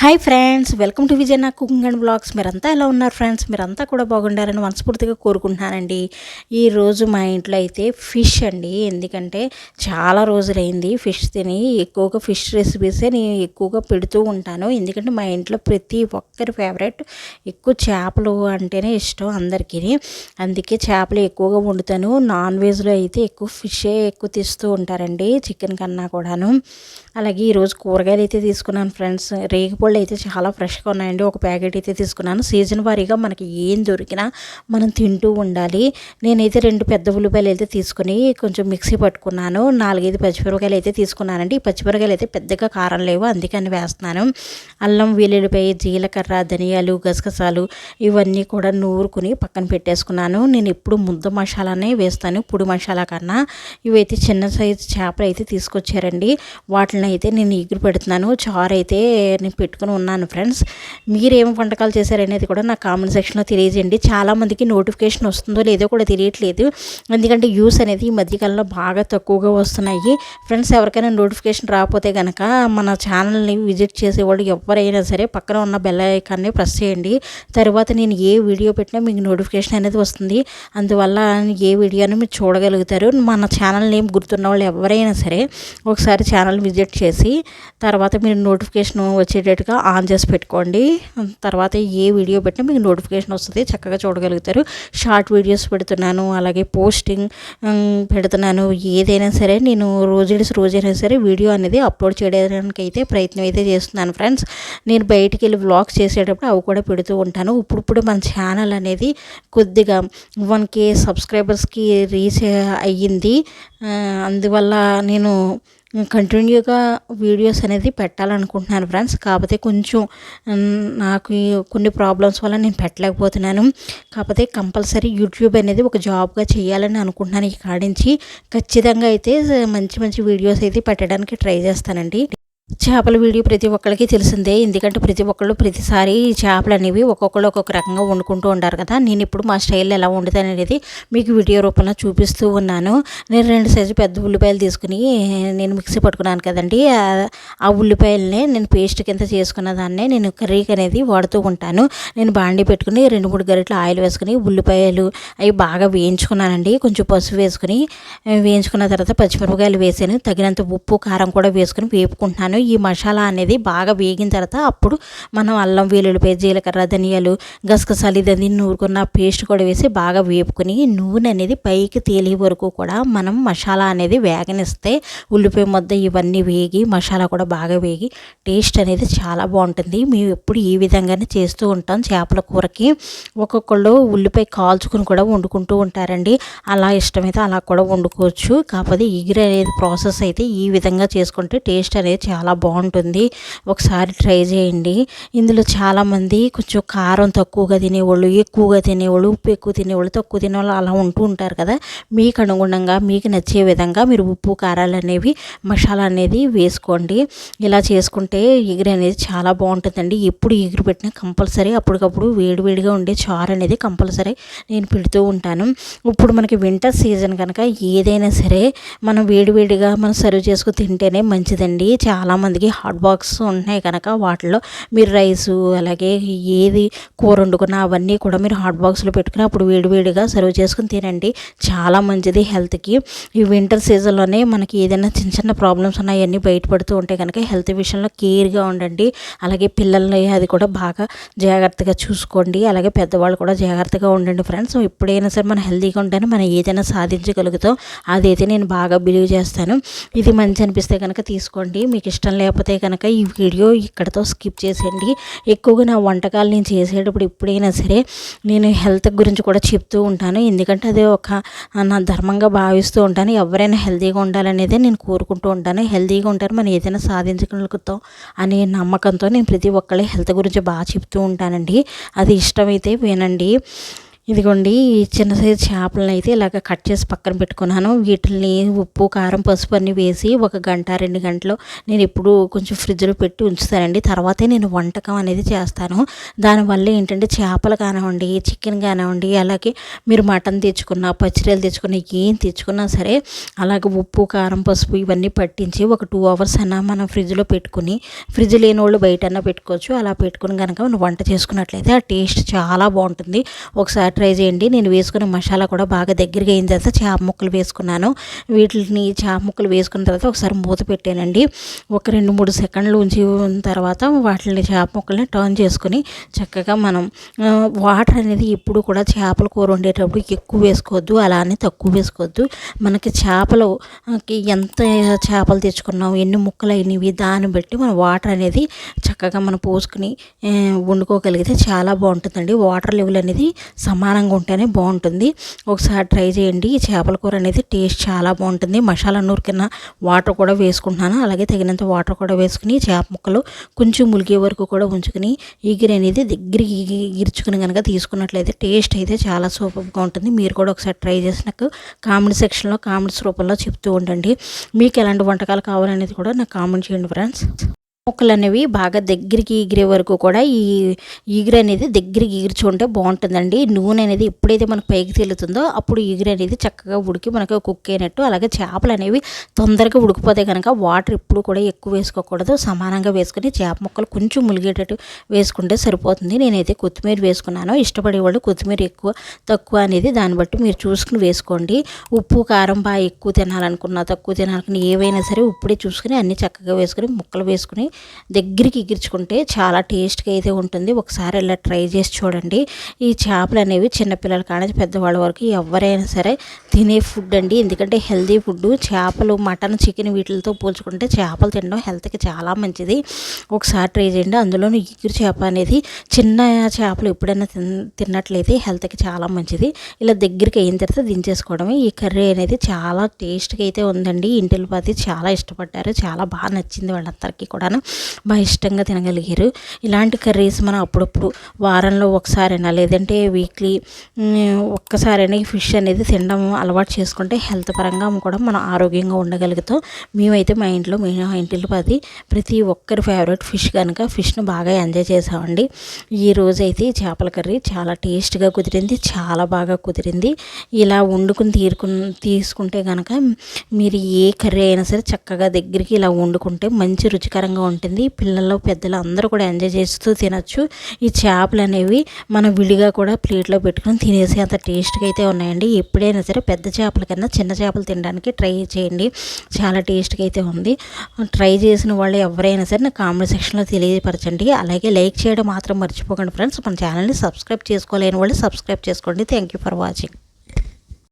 Hi friends welcome to Vijay నా cooking and blogs మీరంతా ఎలా ఉన్నారు ఫ్రెండ్స్ మీరంతా కూడా బాగుండారని మనస్ఫూర్తిగా కోరుకుంటున్నానండి. ఈరోజు మా ఇంట్లో అయితే ఫిష్ అండి. ఎందుకంటే చాలా రోజులైంది ఫిష్ తిని ఎక్కువగా ఫిష్ రెసిపీసే నేను ఎక్కువగా పెడుతూ ఉంటాను. ఎందుకంటే మా ఇంట్లో ప్రతి ఒక్కరి ఫేవరెట్ ఎక్కువ చేపలు అంటేనే ఇష్టం అందరికీ. అందుకే చేపలు ఎక్కువగా వండుతాను. నాన్ వెజ్లో అయితే ఎక్కువ ఫిషే ఎక్కువ తీస్తూ ఉంటారండి చికెన్ కన్నా కూడాను. అలాగే ఈరోజు కూరగాయలు అయితే తీసుకున్నాను ఫ్రెండ్స్ రేగిపళ్ళు అయితే చాలా ఫ్రెష్గా ఉన్నాయండి. ఒక ప్యాకెట్ అయితే తీసుకున్నాను. సీజన్ వారీగా మనకి ఏం దొరికినా మనం తింటూ ఉండాలి. నేనైతే రెండు పెద్ద ఉల్లిపాయలు అయితే తీసుకుని కొంచెం మిక్సీ పట్టుకున్నాను. నాలుగైదు పచ్చిమిరపకాయలు అయితే తీసుకున్నానండి. ఈ పచ్చిమిరపకాయలు అయితే పెద్దగా కారం లేవు. అందుకని వేస్తున్నాను. అల్లం వెల్లుల్లిపాయ జీలకర్ర ధనియాలు గసగసాలు ఇవన్నీ కూడా నూరుకుని పక్కన పెట్టేసుకున్నాను. నేను ఎప్పుడు ముద్ద మసాలానే వేస్తాను. పొడి మసాలా కన్నా ఇవైతే చిన్న సైజు చేపలు అయితే తీసుకొచ్చారండి. వాటిని అయితే నేను ఎగురు పెడుతున్నాను. చారు అయితే నేను పెట్టుకుని ఉన్నాను ఫ్రెండ్స్ మీరు ఏం వంటకాలు చేశారనేది కూడా నాకు కామెంట్ సెక్షన్లో తెలియజేయండి. చాలామందికి నోటిఫికేషన్ వస్తుందో లేదో కూడా తెలియట్లేదు. ఎందుకంటే యూస్ అనేది ఈ మధ్యకాలంలో బాగా తక్కువగా వస్తున్నాయి. ఫ్రెండ్స్ ఎవరికైనా నోటిఫికేషన్ రాకపోతే కనుక మన ఛానల్ని విజిట్ చేసేవాళ్ళు ఎవరైనా సరే పక్కన ఉన్న బెల్ ఐకాన్ని ప్రెస్ చేయండి. తర్వాత నేను ఏ వీడియో పెట్టినా మీకు నోటిఫికేషన్ అనేది వస్తుంది. అందువల్ల ఏ వీడియోని మీరు చూడగలుగుతారు. మన ఛానల్ నేమ్ గుర్తున్న వాళ్ళు ఎవరైనా సరే ఒకసారి ఛానల్ విజిట్ చేసి తర్వాత మీరు నోటిఫికేషన్ వచ్చేటట్టు వచ్చేటట్టుగా ఆన్ చేసి పెట్టుకోండి. తర్వాత ఏ వీడియో పెట్టినా మీకు నోటిఫికేషన్ వస్తుంది చక్కగా చూడగలుగుతారు. షార్ట్ వీడియోస్ పెడుతున్నాను అలాగే పోస్టింగ్ పెడుతున్నాను. ఏదైనా సరే నేను రోజు రోజైనా సరే వీడియో అనేది అప్లోడ్ చేయడానికి అయితే ప్రయత్నం అయితే చేస్తున్నాను ఫ్రెండ్స్. నేను బయటికి వెళ్ళి వ్లాగ్స్ చేసేటప్పుడు అవి కూడా పెడుతూ ఉంటాను. ఇప్పుడు మన ఛానల్ అనేది కొద్దిగా వన్ కే సబ్స్క్రైబర్స్కి రీచ్ అయ్యింది. అందువల్ల నేను కంటిన్యూగా వీడియోస్ అనేది పెట్టాలనుకుంటున్నాను ఫ్రెండ్స్. కాకపోతే కొంచెం నాకు కొన్ని ప్రాబ్లమ్స్ వల్ల నేను పెట్టలేకపోతున్నాను. కాకపోతే కంపల్సరీ యూట్యూబ్ అనేది ఒక జాబ్గా చేయాలని అనుకుంటున్నాను ఈ కాడించి ఖచ్చితంగా అయితే మంచి మంచి వీడియోస్ అయితే పెట్టడానికి ట్రై చేస్తానండి. చేపల వీడియో ప్రతి ఒక్కరికి తెలిసిందే. ఎందుకంటే ప్రతి ఒక్కళ్ళు ప్రతిసారి చేపలు అనేవి ఒక్కొక్కళ్ళు ఒక్కొక్క రకంగా వండుకుంటూ ఉంటారు కదా. నేను ఇప్పుడు మా స్టైల్ ఎలా వండుతాను అనేది మీకు వీడియో రూపంలో చూపిస్తూ ఉన్నాను. నేను రెండు సైజు పెద్ద ఉల్లిపాయలు తీసుకుని నేను మిక్సీ పట్టుకున్నాను కదండి. ఆ ఉల్లిపాయలనే నేను పేస్ట్ కింద చేసుకున్న దాన్నే నేను కర్రీకి అనేది వాడుతూ ఉంటాను. నేను బాండి పెట్టుకుని రెండు మూడు గరిటలు ఆయిల్ వేసుకుని ఉల్లిపాయలు అవి బాగా వేయించుకున్నానండి. కొంచెం పసుపు వేసుకుని వేయించుకున్న తర్వాత పచ్చిమిరపకాయలు వేసాను. తగినంత ఉప్పు కారం కూడా వేసుకుని వేపుకుంటున్నాను. ఈ మసాలా అనేది బాగా వేగిన తర్వాత అప్పుడు మనం అల్లం వెల్లుల్లిపాయ జీలకర్ర ధనియాలు గసగసాలు ఇదని నూరుకున్న పేస్ట్ కూడా వేసి బాగా వేపుకొని నూనె అనేది పైకి తేలే వరకు కూడా మనం మసాలా అనేది వేగనిస్తే ఉల్లిపాయ ముద్ద ఇవన్నీ వేగి మసాలా కూడా బాగా వేగి టేస్ట్ అనేది చాలా బాగుంటుంది. మేము ఎప్పుడు ఈ విధంగానే చేస్తూ ఉంటాం. చేపల కూరకి ఒక్కొక్కళ్ళు ఉల్లిపాయ కాల్చుకుని కూడా వండుకుంటూ ఉంటారండి. అలా ఇష్టమైతే అలా కూడా వండుకోవచ్చు. కాకపోతే ఎగిరి అనేది ప్రాసెస్ అయితే ఈ విధంగా చేసుకుంటే టేస్ట్ అనేది చాలా చాలా బాగుంటుంది. ఒకసారి ట్రై చేయండి. ఇందులో చాలామంది కొంచెం కారం తక్కువగా తినేవాళ్ళు ఎక్కువగా తినేవాళ్ళు ఉప్పు ఎక్కువ తినేవాళ్ళు తక్కువ తినేవాళ్ళు అలా ఉంటూ ఉంటారు కదా. మీకు అనుగుణంగా మీకు నచ్చే విధంగా మీరు ఉప్పు కారాలు అనేవి మసాలా అనేది వేసుకోండి. ఇలా చేసుకుంటే ఎగిరి అనేది చాలా బాగుంటుందండి. ఎప్పుడు ఎగిరి పెట్టినా కంపల్సరీ అప్పటికప్పుడు వేడివేడిగా ఉండే చారు అనేది కంపల్సరీ నేను పెడుతూ ఉంటాను. ఇప్పుడు మనకి వింటర్ సీజన్ కనుక ఏదైనా సరే మనం వేడివేడిగా మనం సర్వ్ చేసుకుని తింటేనే మంచిదండి. చాలా చాలామందికి హాట్ బాక్స్ ఉన్నాయి కనుక వాటిలో మీరు రైసు అలాగే ఏది కూర వండుకున్నా అవన్నీ కూడా మీరు హాట్ బాక్స్లో పెట్టుకుని అప్పుడు వేడివేడిగా సర్వ్ చేసుకుని తినండి. చాలా మంచిది హెల్త్కి. ఈ వింటర్ సీజన్లోనే మనకి ఏదైనా చిన్న చిన్న ప్రాబ్లమ్స్ ఉన్నాయి అన్నీ బయటపడుతూ ఉంటాయి కనుక హెల్త్ విషయంలో కేర్గా ఉండండి. అలాగే పిల్లల్ని అది కూడా బాగా జాగ్రత్తగా చూసుకోండి. అలాగే పెద్దవాళ్ళు కూడా జాగ్రత్తగా ఉండండి ఫ్రెండ్స్. ఎప్పుడైనా సరే మనం హెల్తీగా ఉంటేనే మనం ఏదైనా సాధించగలుగుతాం. అదైతే నేను బాగా బిలీవ్ చేస్తాను. ఇది మంచి అనిపిస్తే కనుక తీసుకోండి. మీకు ఇష్టం ఇష్టం లేకపోతే కనుక ఈ వీడియో ఇక్కడతో స్కిప్ చేసేయండి. ఎక్కువగా నా వంటకాలు నేను చేసేటప్పుడు ఎప్పుడైనా సరే నేను హెల్త్ గురించి కూడా చెప్తూ ఉంటాను. ఎందుకంటే అది ఒక నా ధర్మంగా భావిస్తూ ఉంటాను. ఎవరైనా హెల్తీగా ఉండాలనేదే నేను కోరుకుంటూ ఉంటాను. హెల్తీగా ఉంటారు మనం ఏదైనా సాధించగలుగుతాం అనే నమ్మకంతో నేను ప్రతి ఒక్కళ్ళే హెల్త్ గురించి బాగా చెప్తూ ఉంటానండి. అది ఇష్టమైతే వినండి. ఇదిగోండి ఈ చిన్న సైజు చేపలను అయితే ఇలాగ కట్ చేసి పక్కన పెట్టుకున్నాను. వీటిని ఉప్పు కారం పసుపు అన్ని వేసి ఒక గంట రెండు గంటలు నేను ఎప్పుడు కొంచెం ఫ్రిడ్జ్లో పెట్టి ఉంచుతానండి. తర్వాతే నేను వంటకం అనేది చేస్తాను. దానివల్ల ఏంటంటే చేపలు కానివ్వండి చికెన్ కానివ్వండి అలాగే మీరు మటన్ తెచ్చుకున్న పచ్చిరలు తెచ్చుకున్న ఏం తెచ్చుకున్నా సరే అలాగే ఉప్పు కారం పసుపు ఇవన్నీ పట్టించి ఒక టూ అవర్స్ అన్న మనం ఫ్రిడ్జ్లో పెట్టుకుని ఫ్రిడ్జ్ లేని వాళ్ళు బయట పెట్టుకోవచ్చు. అలా పెట్టుకుని కనుక మనం వంట చేసుకున్నట్లయితే ఆ టేస్ట్ చాలా బాగుంటుంది. ఒకసారి ట్రై చేయండి. నేను వేసుకున్న మసాలా కూడా బాగా దగ్గరగా అయిన తర్వాత చేప ముక్కలు వేసుకున్నాను. వీటిని చేప ముక్కలు వేసుకున్న తర్వాత ఒకసారి మూత పెట్టానండి. ఒక రెండు మూడు సెకండ్లు ఉంచి తర్వాత వాటిని చేప ముక్కల్ని టర్న్ చేసుకుని చక్కగా మనం వాటర్ అనేది ఎప్పుడు కూడా చేపల కూర వండేటప్పుడు ఎక్కువ వేసుకోవద్దు. అలా అని తక్కువ వేసుకోవద్దు. మనకి చేపలు ఎంత చేపలు తెచ్చుకున్నాం ఎన్ని ముక్కలు అయినవి దాన్ని బట్టి మన వాటర్ అనేది చక్కగా మనం పోసుకుని వండుకోగలిగితే చాలా బాగుంటుందండి. వాటర్ లెవెల్ అనేది సమా సమానంగా ఉంటేనే బాగుంటుంది. ఒకసారి ట్రై చేయండి. ఈ చేపల కూర అనేది టేస్ట్ చాలా బాగుంటుంది. మసాలా నూరికిన వాటర్ కూడా వేసుకుంటున్నాను. అలాగే తగినంత వాటర్ కూడా వేసుకుని చేప ముక్కలు కొంచెం ములిగే వరకు కూడా ఉంచుకుని ఈగిరి అనేది దగ్గరికి ఈర్చుకుని కనుక తీసుకున్నట్లయితే టేస్ట్ అయితే చాలా సూపర్గా ఉంటుంది. మీరు కూడా ఒకసారి ట్రై చేసి నాకు కామెంట్ సెక్షన్లో కామెంట్స్ రూపంలో చెప్తూ ఉండండి. మీకు ఎలాంటి వంటకాలు కావాలనేది కూడా నాకు కామెంట్ చేయండి ఫ్రెండ్స్. ముక్కలు అనేవి బాగా దగ్గరికి ఎగిరే వరకు కూడా ఈ ఈగురు అనేది దగ్గరికి ఈగుర్చుకుంటే బాగుంటుందండి. నూనె అనేది ఎప్పుడైతే మనకు పైకి తేలుతుందో అప్పుడు ఈగురు అనేది చక్కగా ఉడికి మనకు కుక్ అయినట్టు అలాగే చేపలు అనేవి తొందరగా ఉడికిపోతే కనుక వాటర్ ఎప్పుడు కూడా ఎక్కువ వేసుకోకూడదు. సమానంగా వేసుకుని చేప ముక్కలు కొంచెం ములిగేటట్టు వేసుకుంటే సరిపోతుంది. నేనైతే కొత్తిమీర వేసుకున్నాను. ఇష్టపడే వాళ్ళు కొత్తిమీర ఎక్కువ తక్కువ అనేది దాన్ని బట్టి మీరు చూసుకుని వేసుకోండి. ఉప్పు కారం బాగా ఎక్కువ తినాలనుకున్నా తక్కువ తినాలనుకున్న ఏవైనా సరే ఉప్పుడే చూసుకుని అన్ని చక్కగా వేసుకుని ముక్కలు వేసుకుని దగ్గరికి ఎగిర్చుకుంటే చాలా టేస్ట్గా అయితే ఉంటుంది. ఒకసారి ఇలా ట్రై చేసి చూడండి. ఈ చేపలు అనేవి చిన్నపిల్లల కానీ పెద్దవాళ్ళ వరకు ఎవరైనా సరే తినే ఫుడ్ అండి. ఎందుకంటే హెల్దీ ఫుడ్ చేపలు మటన్ చికెన్ వీటితో పోల్చుకుంటే చేపలు తినడం హెల్త్కి చాలా మంచిది. ఒకసారి ట్రై చేయండి. అందులోనూ ఎగురు చేప అనేది చిన్న చేపలు ఎప్పుడైనా తిన్నట్లయితే హెల్త్కి చాలా మంచిది. ఇలా దగ్గరికి అయిన తర్వాత దించేసుకోవడమే. ఈ కర్రీ అనేది చాలా టేస్ట్గా అయితే ఉందండి. ఇంటిల్పాతి చాలా ఇష్టపడ్డారు. చాలా బాగా నచ్చింది వాళ్ళందరికీ కూడాను. బాగా ఇష్టంగా తినగలిగారు ఇలాంటి కర్రీస్ మనం అప్పుడప్పుడు వారంలో ఒకసారైనా లేదంటే వీక్లీ ఒక్కసారైనా ఈ ఫిష్ అనేది తినడం అలవాటు చేసుకుంటే హెల్త్ పరంగా కూడా మనం ఆరోగ్యంగా ఉండగలుగుతాం. మేమైతే మా ఇంట్లో మేము ఇంటిలో పది ప్రతి ఒక్కరి ఫేవరెట్ ఫిష్ కనుక ఫిష్ను బాగా ఎంజాయ్ చేసామండి. ఈ రోజైతే అయితే చేపల కర్రీ చాలా టేస్ట్గా కుదిరింది చాలా బాగా కుదిరింది. ఇలా వండుకుని తీరుకు తీసుకుంటే కనుక మీరు ఏ కర్రీ అయినా సరే చక్కగా దగ్గరికి ఇలా వండుకుంటే మంచి రుచికరంగా ఉంటుంది ఉంటుంది పిల్లలు పెద్దలు అందరూ కూడా ఎంజాయ్ చేస్తూ తినచ్చు. ఈ చేపలు అనేవి మనం విడిగా కూడా ప్లేట్లో పెట్టుకుని తినేసి అంత టేస్ట్గా అయితే ఉన్నాయండి. ఎప్పుడైనా సరే పెద్ద చేపల కన్నా చిన్న చేపలు తినడానికి ట్రై చేయండి. చాలా టేస్ట్గా అయితే ఉంది. ట్రై చేసిన వాళ్ళు ఎవరైనా సరే నాకు కామెంట్ సెక్షన్లో తెలియపరచండి. అలాగే లైక్ చేయడం మాత్రం మర్చిపోకండి ఫ్రెండ్స్. మన ఛానల్ని సబ్స్క్రైబ్ చేసుకోలేని వాళ్ళు సబ్స్క్రైబ్ చేసుకోండి. Thank you for watching.